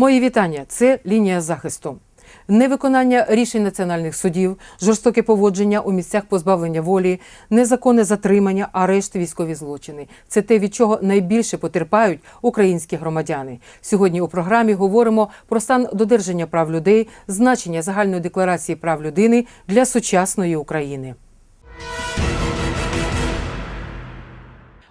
Мої вітання. Це лінія захисту. Невиконання рішень національних судів, жорстоке поводження у місцях позбавлення волі, незаконне затримання, арешт, військові злочини це те, від чого найбільше потерпають українські громадяни. Сьогодні у програмі говоримо про стан додержання прав людей, значення загальної декларації прав людини для сучасної України.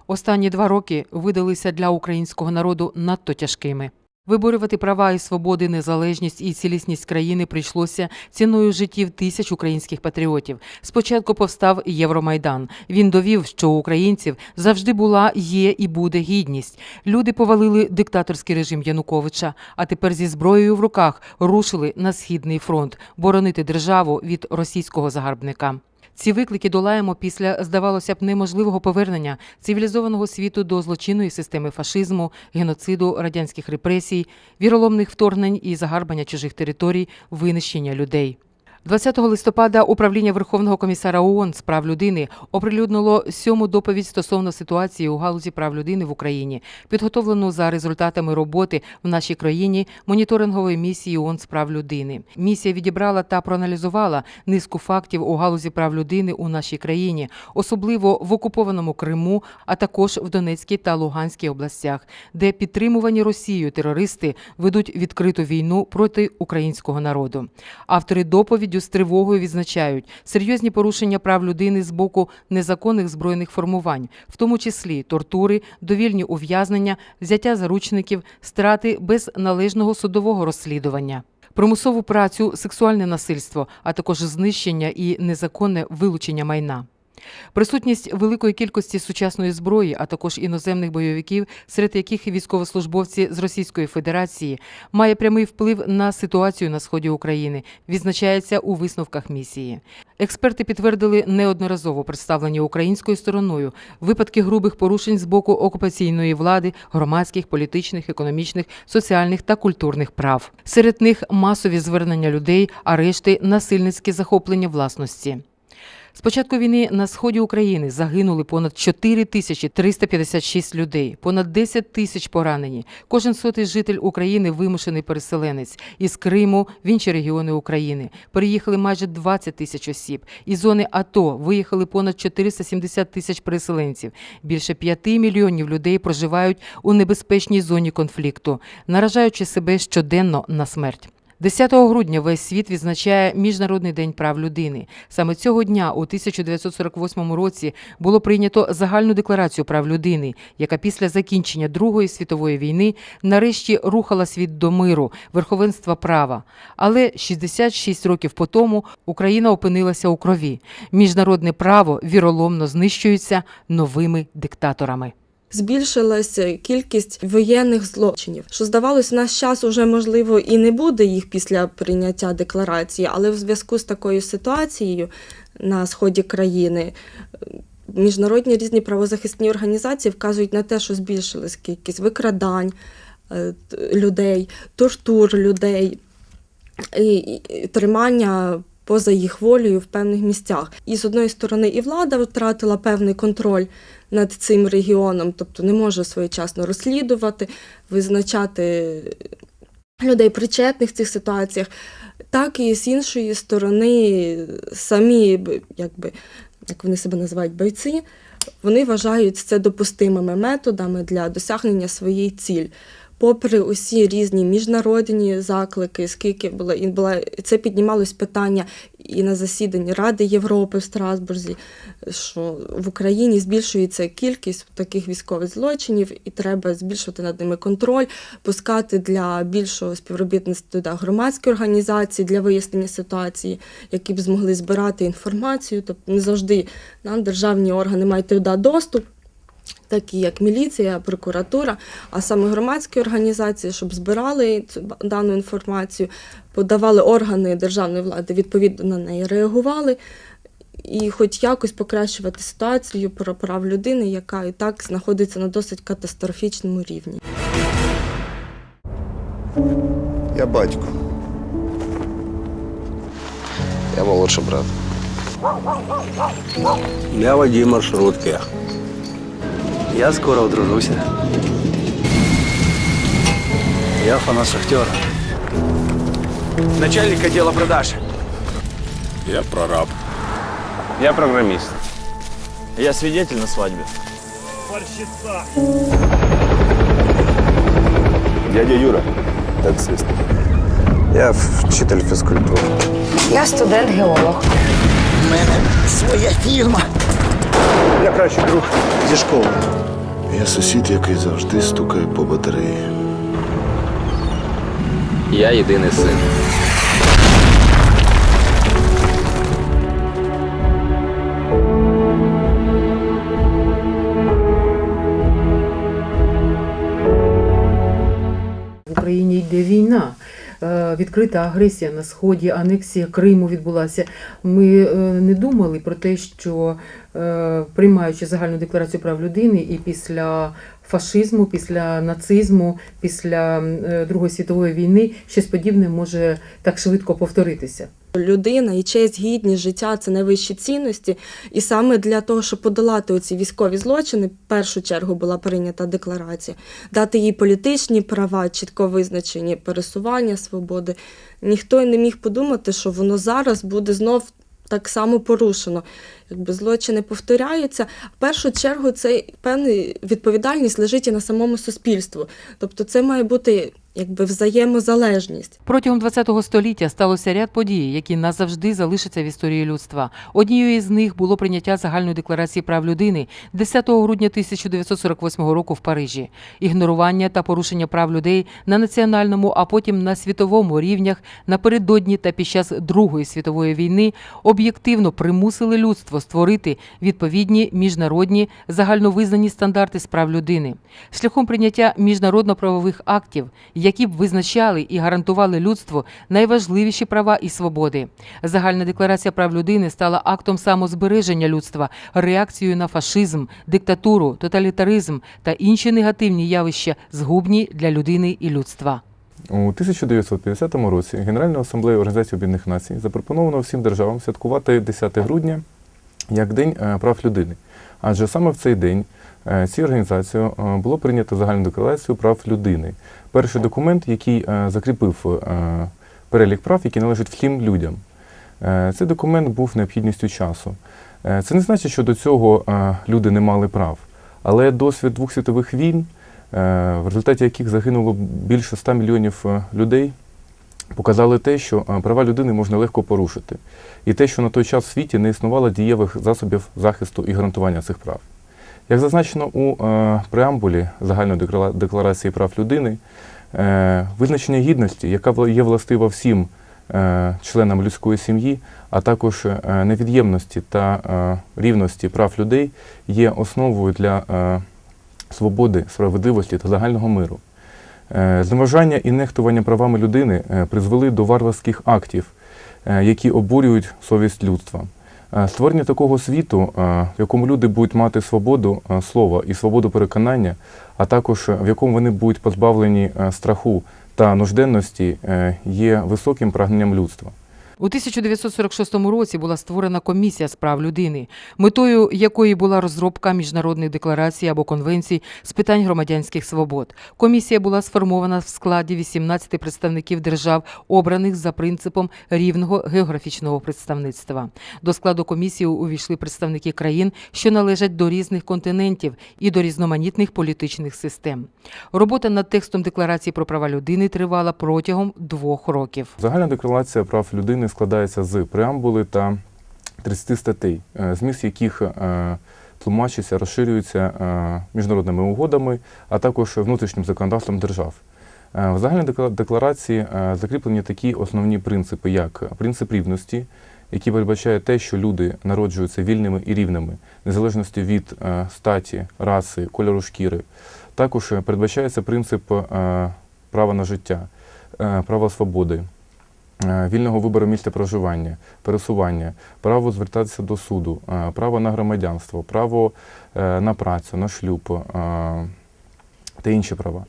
Останні два роки видалися для українського народу надто тяжкими. Виборювати права і свободи, незалежність і цілісність країни прийшлося ціною життів тисяч українських патріотів. Спочатку повстав Євромайдан. Він довів, що у українців завжди була, є і буде гідність. Люди повалили диктаторський режим Януковича, а тепер зі зброєю в руках рушили на східний фронт боронити державу від російського загарбника. Ці виклики долаємо після, здавалося б, неможливого повернення цивілізованого світу до злочинної системи фашизму, геноциду, радянських репресій, віроломних вторгнень і загарбання чужих територій, винищення людей. 20 листопада управління Верховного комісара ООН з прав людини оприлюднило сьому доповідь стосовно ситуації у галузі прав людини в Україні, підготовлену за результатами роботи в нашій країні моніторингової місії ООН з прав людини. Місія відібрала та проаналізувала низку фактів у галузі прав людини у нашій країні, особливо в окупованому Криму, а також в Донецькій та Луганській областях, де підтримувані Росією терористи ведуть відкриту війну проти українського народу. Автори доповіддю з тривогою відзначають серйозні порушення прав людини з боку незаконних збройних формувань, в тому числі тортури, довільні ув'язнення, взяття заручників, страти без належного судового розслідування. Примусову працю, сексуальне насильство, а також знищення і незаконне вилучення майна. Присутність великої кількості сучасної зброї, а також іноземних бойовиків, серед яких військовослужбовці з Російської Федерації, має прямий вплив на ситуацію на сході України, відзначається у висновках місії. Експерти підтвердили неодноразово представлені українською стороною випадки грубих порушень з боку окупаційної влади, громадських, політичних, економічних, соціальних та культурних прав. Серед них масові звернення людей, арешти, насильницьке захоплення власності. З початку війни на сході України загинули понад 4 тисячі 356 людей, понад 10 тисяч поранені. Кожен сотий житель України вимушений переселенець із Криму в інші регіони України. Переїхали майже 20 тисяч осіб. Із зони АТО виїхали понад 470 тисяч переселенців. Більше 5 мільйонів людей проживають у небезпечній зоні конфлікту, наражаючи себе щоденно на смерть. 10 грудня весь світ відзначає Міжнародний день прав людини. Саме цього дня, у 1948 році, було прийнято загальну декларацію прав людини, яка після закінчення Другої світової війни нарешті рухала світ до миру, верховенства права. Але 66 років по тому Україна опинилася у крові. Міжнародне право віроломно знищується новими диктаторами. Збільшилася кількість воєнних злочинів, що здавалось, в наш час уже можливо і не буде їх після прийняття декларації, але в зв'язку з такою ситуацією на сході країни міжнародні різні правозахисні організації вказують на те, що збільшилась кількість викрадань е, людей, тортур людей і, і тримання. Поза їх волею в певних місцях. І з одної сторони, і влада втратила певний контроль над цим регіоном, тобто не може своєчасно розслідувати, визначати людей причетних в цих ситуаціях, так і з іншої сторони, самі, якби, як вони себе називають, бойці, вони вважають це допустимими методами для досягнення своєї цілі. Попри усі різні міжнародні заклики, скільки було і була це піднімалось питання і на засіданні Ради Європи в Страсбурзі, що в Україні збільшується кількість таких військових злочинів, і треба збільшувати над ними контроль, пускати для більшого співробітництва туди громадські організації для вияснення ситуації, які б змогли збирати інформацію. Тобто не завжди нам державні органи мають туди доступ такі як міліція, прокуратура, а саме громадські організації, щоб збирали цю дану інформацію, подавали органи державної влади, відповідно на неї реагували. І хоч якось покращувати ситуацію про прав людини, яка і так знаходиться на досить катастрофічному рівні. Я батько. Я молодший брат. Я водій маршрутки. Я скоро одружуся. Я фанат шахтера. Начальник отдела продаж. Я прораб. Я программист. Я свидетель на свадьбе. Дядя Юра, таксист. Я вчитель фізкультури. Я студент-геолог. Я кращий друг зі школи. Я сусід, який завжди стукає по батареї. Я єдиний син. В Україні йде війна. е, Відкрита агресія на сході, анексія Криму відбулася. Ми е, не думали про те, що приймаючи загальну декларацію прав людини, і після фашизму, після нацизму, після е, Другої світової війни щось подібне може так швидко повторитися. Людина і честь, гідність, життя це найвищі цінності. І саме для того, щоб подолати оці військові злочини, в першу чергу була прийнята декларація, дати їй політичні права, чітко визначені пересування, свободи. Ніхто не міг подумати, що воно зараз буде знов так само порушено. Якби злочини повторяються. В першу чергу це певна відповідальність лежить і на самому суспільству. Тобто це має бути якби взаємозалежність. Протягом ХХ століття сталося ряд подій, які назавжди залишаться в історії людства. Однією з них було прийняття загальної декларації прав людини 10 грудня 1948 року в Парижі. Ігнорування та порушення прав людей на національному, а потім на світовому рівнях напередодні та під час Другої світової війни об'єктивно примусили людство створити відповідні міжнародні загальновизнані стандарти з прав людини шляхом прийняття міжнародно-правових актів, які б визначали і гарантували людству найважливіші права і свободи. Загальна декларація прав людини стала актом самозбереження людства, реакцією на фашизм, диктатуру, тоталітаризм та інші негативні явища, згубні для людини і людства. У 1950 році Генеральна асамблея Організації Об'єднаних Націй запропоновано всім державам святкувати 10 грудня як День е, прав людини. Адже саме в цей день е, цією організацією е, було прийнято загальну декларацію прав людини. Перший документ, який е, закріпив перелік прав, які належать всім людям. Цей документ був необхідністю часу. Це не значить, що до цього люди не мали прав, але досвід двох світових війн, в результаті яких загинуло більше 100 мільйонів людей, показали те, що права людини можна легко порушити, і те, що на той час в світі не існувало дієвих засобів захисту і гарантування цих прав. Як зазначено у е, преамбулі загальної декларації прав людини, е, визначення гідності, яка є властива всім е, членам людської сім'ї, а також невід'ємності та рівності прав людей, є основою для свободи, справедливості та загального миру. Зневажання і нехтування правами людини призвели до варварських актів, які обурюють совість людства. Е, Створення такого світу, е, в якому люди будуть мати свободу е, слова і свободу переконання, а також в якому вони будуть позбавлені страху та нужденності, є високим прагненням людства. У 1946 році була створена комісія з прав людини, метою якої була розробка міжнародних декларацій або конвенцій з питань громадянських свобод. Комісія була сформована в складі 18 представників держав, обраних за принципом рівного географічного представництва. До складу комісії увійшли представники країн, що належать до різних континентів і до різноманітних політичних систем. Робота над текстом декларації про права людини тривала протягом двох років. Загальна декларація прав людини складається з преамбули та 30 статей, е, зміст яких е, тлумачиться, розширюється е, міжнародними угодами, а також внутрішнім законодавством держав. В загальній декларації закріплені такі основні принципи, як принцип рівності, який передбачає те, що люди народжуються вільними і рівними, незалежності від статі, раси, кольору шкіри. Також передбачається принцип права на життя, права свободи, вільного вибору місця проживання, пересування, право звертатися до суду, е, право на громадянство, право е, на працю, на шлюб е, та інші права.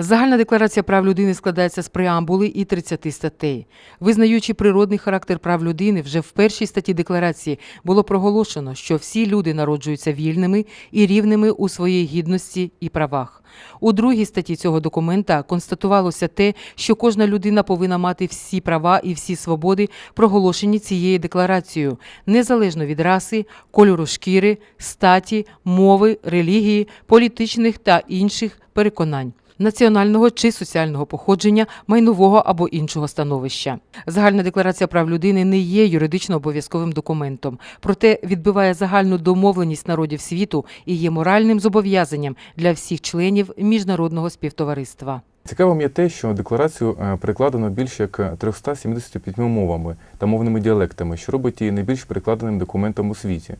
Загальна декларація прав людини складається з преамбули і 30 статей. Визнаючи природний характер прав людини, вже в першій статті декларації було проголошено, що всі люди народжуються вільними і рівними у своїй гідності і правах. У другій статті цього документа констатувалося те, що кожна людина повинна мати всі права і всі свободи, проголошені цією декларацією, незалежно від раси, кольору шкіри, статі, мови, релігії, політичних та інших переконань. Національного чи соціального походження, майнового або іншого становища. Загальна декларація прав людини не є юридично обов'язковим документом, проте відбиває загальну домовленість народів світу і є моральним зобов'язанням для всіх членів міжнародного співтовариства. Цікавим є те, що декларацію е, перекладено більше як 375 мовами та мовними діалектами, що робить її найбільш перекладеним документом у світі.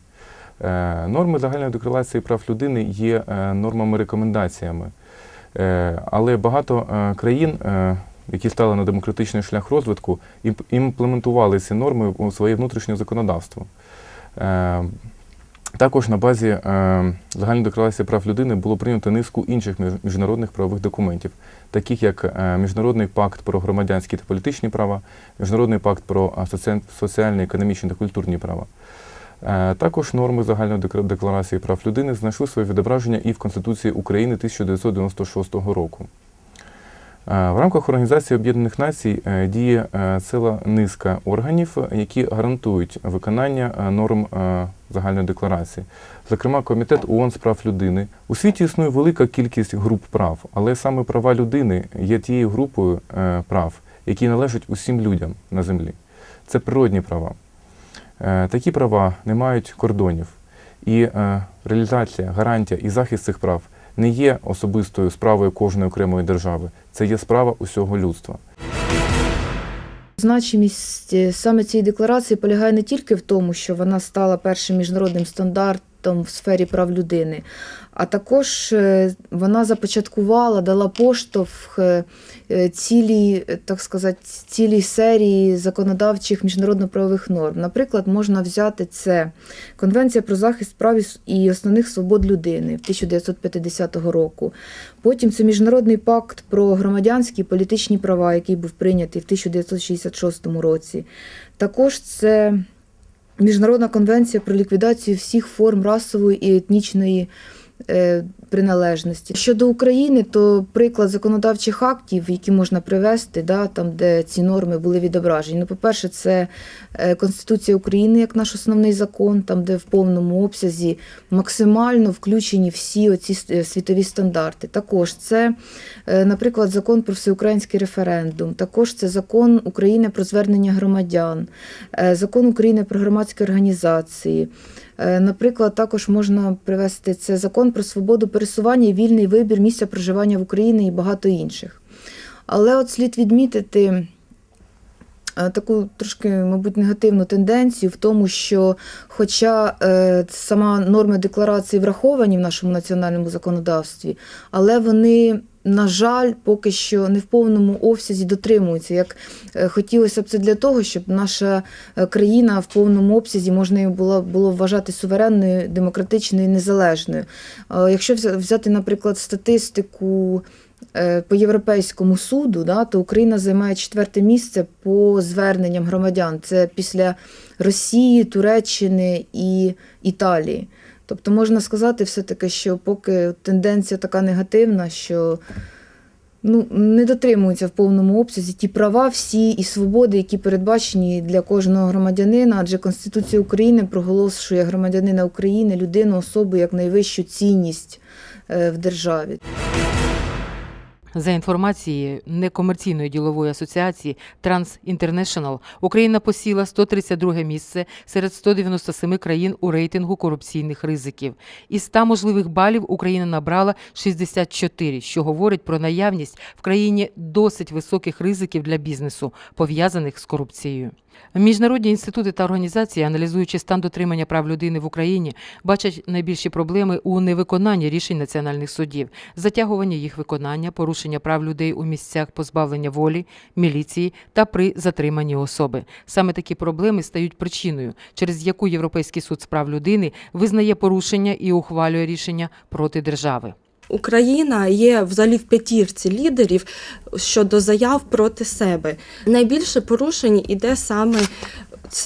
Е, Норми загальної декларації прав людини є е, нормами-рекомендаціями. Е, Але багато е, країн, е, які стали на демократичний шлях розвитку, імплементували ці норми у своє внутрішнє законодавство. Також на базі загальної декларації прав людини було прийнято низку інших міжнародних правових документів, таких як Міжнародний пакт про громадянські та політичні права, Міжнародний пакт про соці- соціальні, економічні та культурні права. Е, Також норми загальної декларації прав людини знайшли своє відображення і в Конституції України 1996 року. Е, В рамках Організації Об'єднаних Націй е, діє ціла низка органів, які гарантують виконання норм загальної декларації. Зокрема, Комітет ООН з прав людини. У світі існує велика кількість груп прав, але саме права людини є тією групою прав, які належать усім людям на землі. Це природні права. Е, Такі права не мають кордонів. І е, реалізація, гарантія і захист цих прав не є особистою справою кожної окремої держави. Це є справа усього людства. Значимість е, саме цієї декларації полягає не тільки в тому, що вона стала першим міжнародним стандартом в сфері прав людини, а також е, вона започаткувала, дала поштовх е, е, цілій, так сказати, цілій серії законодавчих міжнародно-правових норм. Наприклад, можна взяти це Конвенція про захист прав і основних свобод людини 1950 року. Потім це Міжнародний пакт про громадянські і політичні права, який був прийнятий в 1966 році. Також це Міжнародна конвенція про ліквідацію всіх форм расової і етнічної приналежності. Щодо України, то приклад законодавчих актів, які можна привести, да, там, де ці норми були відображені. Ну, по-перше, це е, Конституція України як наш основний закон, там, де в повному обсязі максимально включені всі оці світові стандарти. Також це, е, наприклад, закон про всеукраїнський референдум, також це закон України про звернення громадян, е, закон України про громадські організації. Е, Наприклад, також можна привести це закон про свободу пересування вільний вибір місця проживання в Україні і багато інших. Але от слід відмітити е, таку трошки, мабуть, негативну тенденцію в тому, що, хоча е, сама норми декларації враховані в нашому національному законодавстві, але вони. На жаль, поки що не в повному обсязі дотримуються. Як е, хотілося б це для того, щоб наша е, країна в повному обсязі можна її було, було вважати суверенною, демократичною незалежною. Е, Якщо взяти, наприклад, статистику по Європейському суду, да, то Україна займає четверте місце по зверненням громадян. Це після Росії, Туреччини і Італії. Тобто можна сказати все-таки, що поки тенденція така негативна, що ну, не дотримуються в повному обсязі ті права всі і свободи, які передбачені для кожного громадянина, адже Конституція України проголошує громадянина України, людину, особу як найвищу цінність е, в державі. За інформацією некомерційної ділової асоціації Trans International, Україна посіла 132 місце серед 197 країн у рейтингу корупційних ризиків. Із 100 можливих балів Україна набрала 64, що говорить про наявність в країні досить високих ризиків для бізнесу, пов'язаних з корупцією. Міжнародні інститути та організації, аналізуючи стан дотримання прав людини в Україні, бачать найбільші проблеми у невиконанні рішень національних судів, затягування їх виконання, порушення прав людей у місцях позбавлення волі, міліції та при затриманні особи. Саме такі проблеми стають причиною, через яку Європейський суд з прав людини визнає порушення і ухвалює рішення проти держави. Україна є взагалі в п'ятірці лідерів щодо заяв проти себе. Найбільше порушень іде саме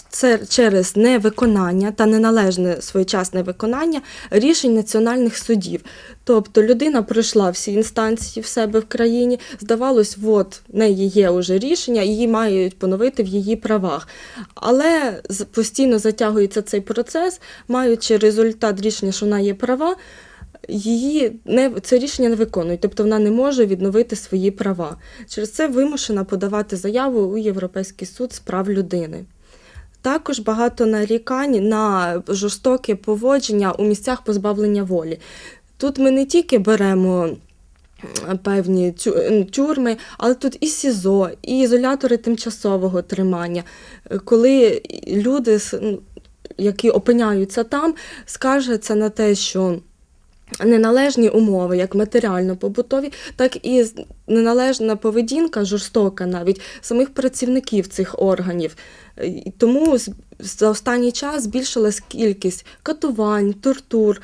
це через невиконання та неналежне своєчасне виконання рішень національних судів. Тобто людина пройшла всі інстанції в себе в країні, здавалось, от в неї є вже рішення, її мають поновити в її правах. Але постійно затягується цей процес, маючи результат рішення, що вона є права, її не це рішення не виконують, тобто вона не може відновити свої права. Через це вимушена подавати заяву у Європейський суд з прав людини. Також багато нарікань на жорстоке поводження у місцях позбавлення волі. Тут ми не тільки беремо певні тюрми, але тут і СІЗО, і ізолятори тимчасового тримання, Е, коли люди, які опиняються там, скаржаться на те, що неналежні умови, як матеріально-побутові, так і неналежна поведінка, жорстока навіть самих працівників цих органів. Е, Тому за останній час збільшилась кількість катувань, тортур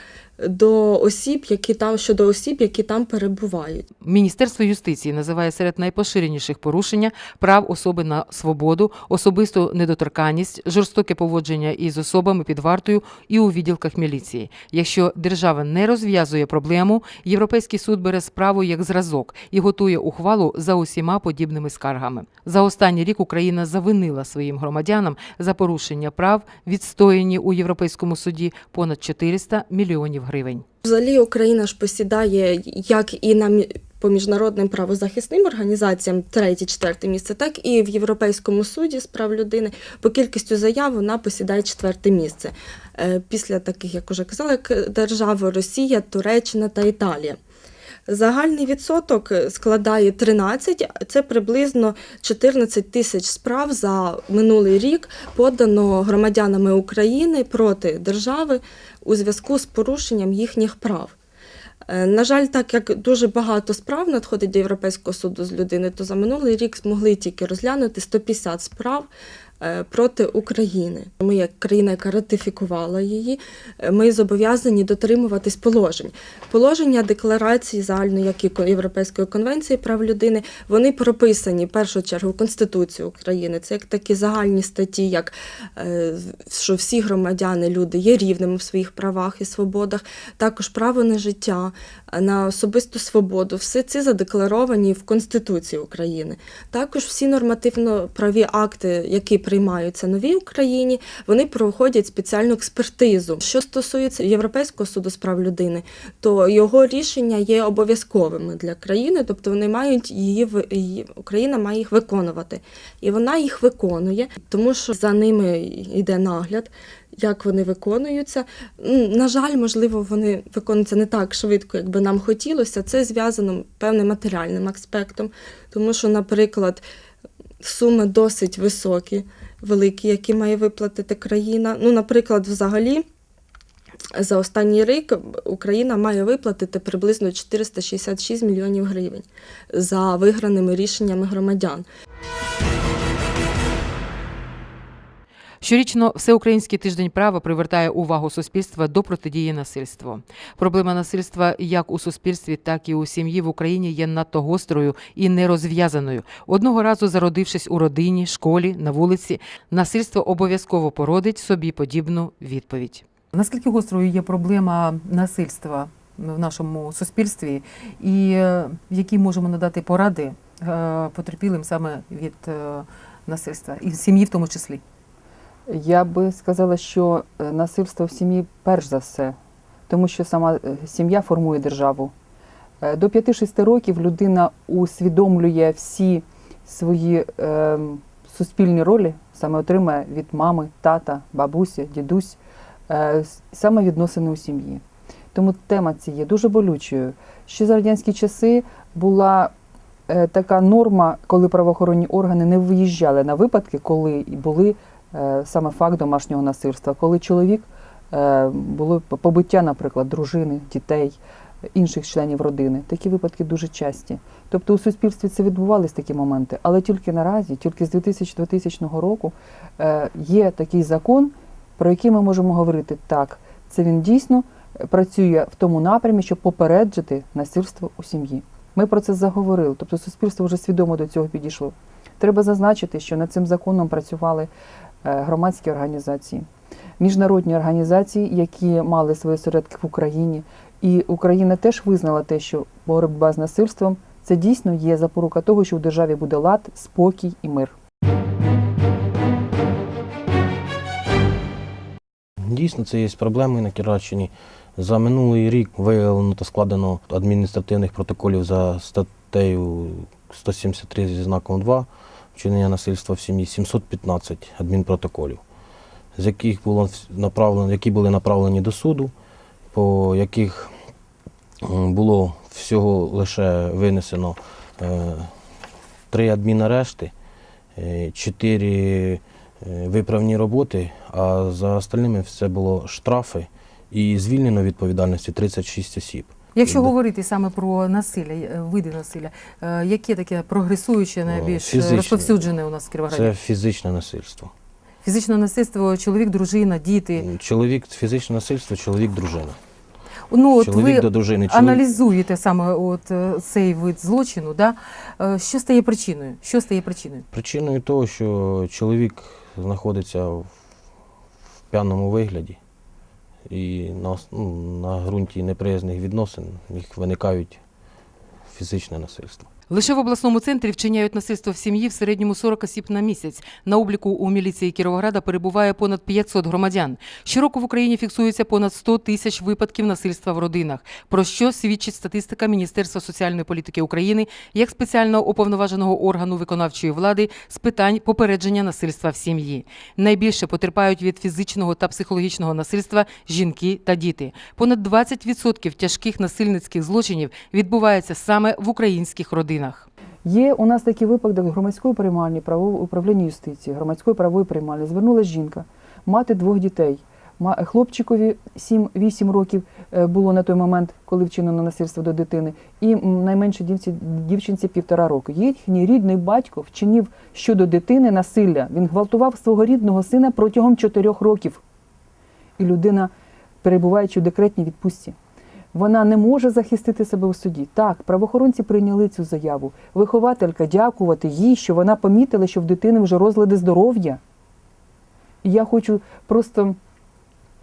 до осіб, які там щодо осіб, які там перебувають. Міністерство юстиції називає серед найпоширеніших порушення прав особи на свободу, особисту недоторканність, жорстоке поводження із особами під вартою і у відділках міліції. Якщо держава не розв'язує проблему, Європейський суд бере справу як зразок і готує ухвалу за усіма подібними скаргами. За останній рік Україна завинила своїм громадянам за порушення прав, відстояні у Європейському суді понад 400 мільйонів. Взагалі Україна ж посідає як і на по міжнародним правозахисним організаціям третє, четверте місце, так і в Європейському суді з прав людини по кількістю заяв вона посідає четверте місце. Е, Після таких, як уже казала, держави Росія, Туреччина та Італія. Загальний відсоток складає 13, це приблизно 14 тисяч справ за минулий рік подано громадянами України проти держави у зв'язку з порушенням їхніх прав. Е, На жаль, так як дуже багато справ надходить до Європейського суду з людини, то за минулий рік змогли тільки розглянути 150 справ проти України. Ми, як країна, яка ратифікувала її, е, ми зобов'язані дотримуватись положень. Положення декларації загальної, як і Європейської конвенції прав людини, вони прописані в першу чергу в Конституції України. Це як такі загальні статті, як е, що всі громадяни, люди є рівними в своїх правах і свободах, також право на життя, на особисту свободу. Все це задекларовані в Конституції України. Також всі нормативно-праві акти, які приймаються нові в Україні, вони проходять спеціальну експертизу. Що стосується Європейського суду з прав людини, то його рішення є обов'язковими для країни, тобто вони мають її Україна має їх виконувати. І вона їх виконує, тому що за ними йде нагляд. Як вони виконуються. На жаль, можливо, вони виконуються не так швидко, як би нам хотілося. Це зв'язано певним матеріальним аспектом, тому що, наприклад, суми досить високі, великі, які має виплатити країна. Ну, наприклад, взагалі. За останній рік Україна має виплатити приблизно 466 мільйонів гривень за виграними рішеннями громадян. Щорічно Всеукраїнський тиждень права привертає увагу суспільства до протидії насильству. Проблема насильства як у суспільстві, так і у сім'ї в Україні є надто гострою і нерозв'язаною. Одного разу зародившись у родині, школі, на вулиці, насильство обов'язково породить собі подібну відповідь. Наскільки гострою є проблема насильства в нашому суспільстві, і е, які можемо надати поради е, потерпілим саме від е, насильства, і сім'ї в тому числі? Я би сказала, що е, насильство в сім'ї перш за все, тому що сама е, сім'я формує державу. Е, До 5-6 років людина усвідомлює всі свої е, суспільні ролі, саме отримує від мами, тата, бабусі, дідусь, е, саме відносини у сім'ї. Тому тема ця є дуже болючою. Ще за радянські часи була е, така норма, коли правоохоронні органи не виїжджали на випадки, коли були саме факт домашнього насильства, коли чоловік е, було побиття, наприклад, дружини, дітей, інших членів родини. Такі випадки дуже часті. Тобто у суспільстві це відбувались такі моменти, але тільки наразі, тільки з 2000 2000 року е, є такий закон, про який ми можемо говорити так. Це він дійсно е, працює в тому напрямі, щоб попереджити насильство у сім'ї. Ми про це заговорили, тобто суспільство вже свідомо до цього підійшло. Треба зазначити, що над цим законом працювали е, громадські організації, міжнародні організації, які мали свої осередки в Україні. І Україна теж визнала те, що боротьба з насильством це дійсно є запорука того, що в державі буде лад, спокій і мир. Дійсно, це є проблеми на Кіровщині. За минулий рік виявлено та складено адміністративних протоколів за статтею 173 зі знаком 2 вчинення насильства в сім'ї 715 адмінпротоколів, з яких було направлено, які були направлені до суду, по яких було всього лише винесено е, три адмінарешти, е, чотири е, виправні роботи, а за остальними все було штрафи і звільнено відповідальності 36 осіб. Якщо говорити саме про насилля, е, види насилля, е, яке таке прогресуюче, найбільш е, фізичне. розповсюджене у нас в Кіровограді? Це фізичне насильство. Фізичне насильство, чоловік, дружина, діти. Чоловік, фізичне насильство, чоловік, дружина. Ну, от чоловік ви до дружини. Чоловік... аналізуєте саме от цей вид злочину, да? Що стає причиною? Що стає причиною? Причиною того, що чоловік знаходиться в п'яному вигляді і на, ну, на ґрунті неприязних відносин їх виникають фізичне насильство. Лише в обласному центрі вчиняють насильство в сім'ї в середньому 40 осіб на місяць. На обліку у міліції Кіровограда перебуває понад 500 громадян. Щороку в Україні фіксується понад 100 тисяч випадків насильства в родинах, про що свідчить статистика Міністерства соціальної політики України як спеціального уповноваженого органу виконавчої влади з питань попередження насильства в сім'ї. Найбільше потерпають від фізичного та психологічного насильства жінки та діти. Понад 20% тяжких насильницьких злочинів відбувається саме в українських родинах. Є у нас такі випадки громадської приймальні правового управління юстиції, громадської правової приймальні. Звернулася жінка, мати двох дітей. Хлопчикові 7-8 років е, було на той момент, коли вчинено насильство до дитини, і дівці, дівчинці півтора року. Їхній рідний батько вчинив щодо дитини насилля. Він гвалтував свого рідного сина протягом 4 років. І людина, перебуваючи в декретній відпустці, вона не може захистити себе у суді. Так, правоохоронці прийняли цю заяву. Вихователька дякувати їй, що вона помітила, що в дитини вже розлади здоров'я. Я хочу просто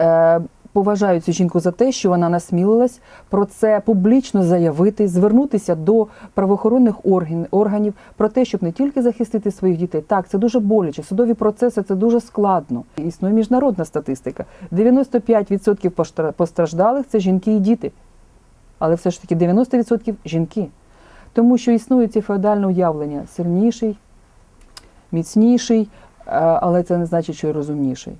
е, поважаю цю жінку за те, що вона насмілилась про це публічно заявити, звернутися до правоохоронних орган, органів про те, щоб не тільки захистити своїх дітей. Так, це дуже боляче. Судові процеси це дуже складно. Існує міжнародна статистика. 95% поштра- постраждалих це жінки і діти. Але все ж таки 90% жінки. Тому що існує ці феодальне уявлення сильніший, міцніший, е, але це не значить, що розумніший.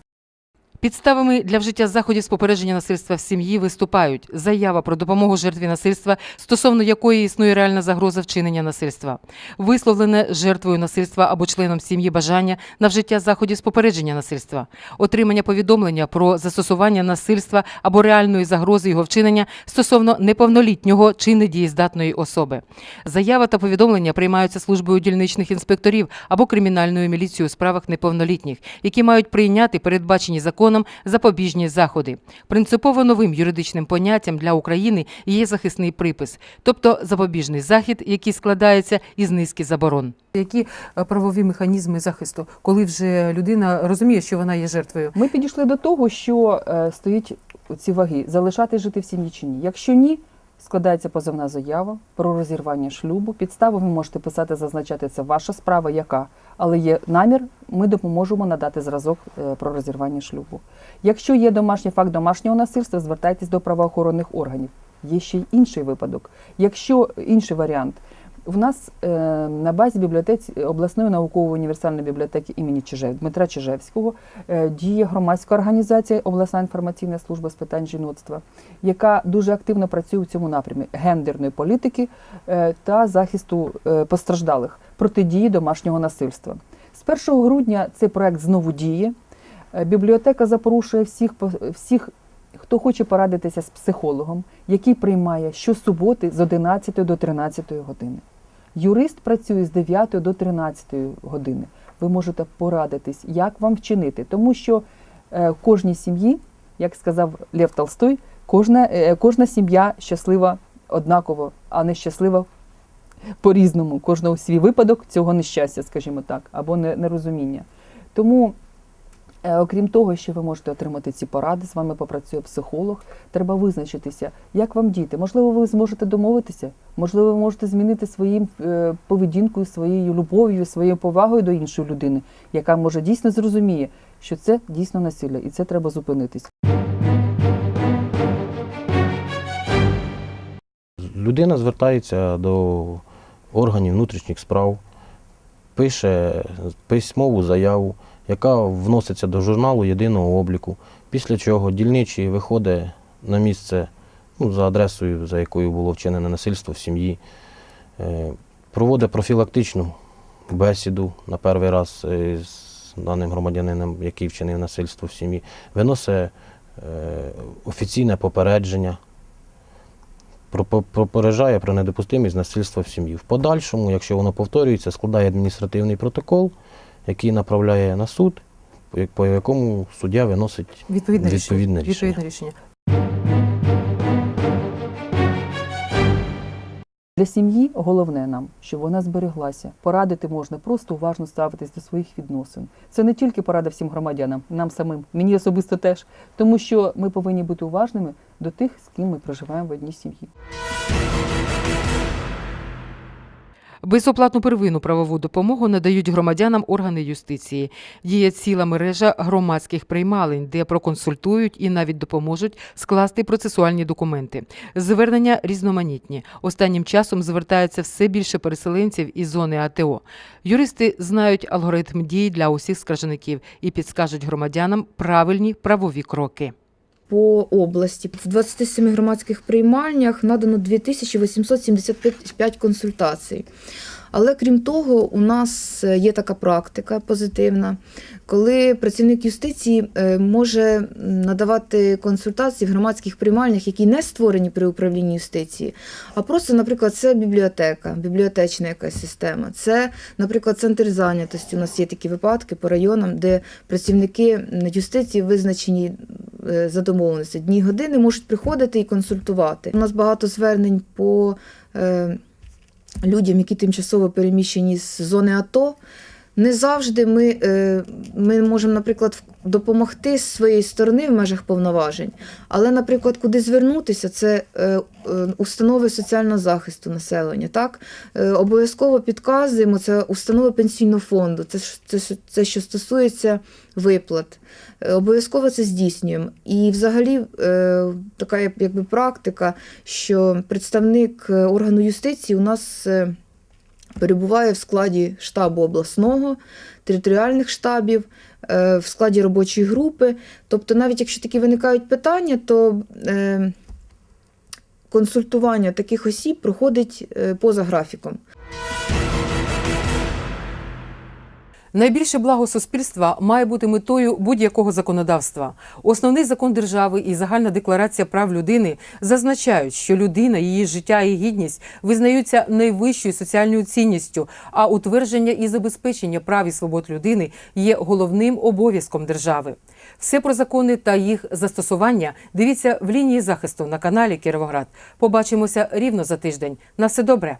Підставами для вжиття заходів з попередження насильства в сім'ї виступають заява про допомогу жертві насильства, стосовно якої існує реальна загроза вчинення насильства, висловлене жертвою насильства або членом сім'ї бажання на вжиття заходів з попередження насильства, отримання повідомлення про застосування насильства або реальної загрози його вчинення стосовно неповнолітнього чи недієздатної особи. Заява та повідомлення приймаються службою дільничних інспекторів або кримінальною міліцією у справах неповнолітніх, які мають прийняти передбачені законом запобіжні заходи. Принципово новим юридичним поняттям для України є захисний припис, тобто запобіжний захід, який складається із низки заборон. Які е, правові механізми захисту, коли вже людина розуміє, що вона є жертвою? Ми підійшли до того, що е, стоїть ці ваги: залишати жити в сім'ї чи ні. Якщо ні, складається позовна заява про розірвання шлюбу. Підставу ви можете писати, зазначати це ваша справа, яка, але є намір, ми допоможемо надати зразок е, про розірвання шлюбу. Якщо є домашній факт домашнього насильства, звертайтесь до правоохоронних органів. Є ще й інший випадок. Якщо інший варіант, в нас е, на базі бібліотеці обласної наукової універсальної бібліотеки імені Чижев, Дмитра Чижевського е, діє громадська організація обласна інформаційна служба з питань жіноцтва, яка дуже активно працює в цьому напрямі гендерної політики е, та захисту постраждалих протидії домашнього насильства. З 1 грудня цей проект знову діє. Бібліотека запрошує всіх, всіх, хто хоче порадитися з психологом, який приймає щосуботи з 11 до 13 години. Юрист працює з 9 до 13 години. Ви можете порадитись, як вам вчинити, тому що е, в кожній сім'ї, як сказав Лев Толстой, Кожна, е, кожна сім'я щаслива однаково, а не щаслива по-різному. Кожного свій випадок цього нещастя, скажімо так, або не- нерозуміння. Тому, окрім того, що ви можете отримати ці поради, з вами попрацює психолог, треба визначитися, як вам діти. Можливо, ви зможете домовитися, можливо, ви можете змінити своїм е, поведінкою, своєю любов'ю, своєю повагою до іншої людини, яка може дійсно зрозуміє, що це дійсно насилля, і це треба зупинитись. Людина звертається до органів внутрішніх справ, пише письмову заяву, яка вноситься до журналу єдиного обліку, після чого дільничий виходить на місце ну, за адресою, за якою було вчинене насильство в сім'ї, е, проводить профілактичну бесіду на перший раз е, з даним громадянином, який вчинив насильство в сім'ї, виносить е, офіційне попередження попереджає про недопустимість насильства в сім'ї. В подальшому, якщо воно повторюється, складає адміністративний протокол, який направляє на суд, по якому суддя виносить Відповідне, Відповідне рішення. Відповідне рішення. Для сім'ї головне нам, щоб вона збереглася. Порадити можна просто уважно ставитись до своїх відносин. Це не тільки порада всім громадянам, нам самим, мені особисто теж, тому що ми повинні бути уважними до тих, з ким ми проживаємо в одній сім'ї. Безоплатну первинну правову допомогу надають громадянам органи юстиції. Діє ціла мережа громадських приймалень, де проконсультують і навіть допоможуть скласти процесуальні документи. Звернення різноманітні. Останнім часом звертаються все більше переселенців із зони АТО. Юристи знають алгоритм дій для усіх скаржників і підскажуть громадянам правильні правові кроки. По області в 27 громадських приймальнях надано 2875 консультацій. Але крім того, у нас е, є така практика позитивна, коли працівник юстиції е, може надавати консультації в громадських приймальнях, які не створені при управлінні юстиції, а просто, наприклад, це бібліотека, бібліотечна якась система. Це, наприклад, центр зайнятості. У нас є такі випадки по районам, де працівники юстиції визначені е, за домовленості. Дні години можуть приходити і консультувати. У нас багато звернень по людям, які тимчасово переміщені з зони АТО. Не завжди ми, е, ми можемо, наприклад, допомогти з своєї сторони в межах повноважень, але, наприклад, куди звернутися, це е, е, установи соціального захисту населення. Так? Обов'язково підказуємо це установи пенсійного фонду, це, це, це що стосується виплат. Обов'язково це здійснюємо. І взагалі така якби практика, що представник органу юстиції у нас. Перебуває в складі штабу обласного, територіальних штабів, е, в складі робочої групи. Тобто, навіть якщо такі виникають питання, то е, консультування таких осіб проходить е, поза графіком. Найбільше благо суспільства має бути метою будь-якого законодавства. Основний закон держави і загальна декларація прав людини зазначають, що людина, її життя і гідність визнаються найвищою соціальною цінністю, а утвердження і забезпечення прав і свобод людини є головним обов'язком держави. Все про закони та їх застосування дивіться в лінії захисту на каналі Кіровоград. Побачимося рівно за тиждень. На все добре.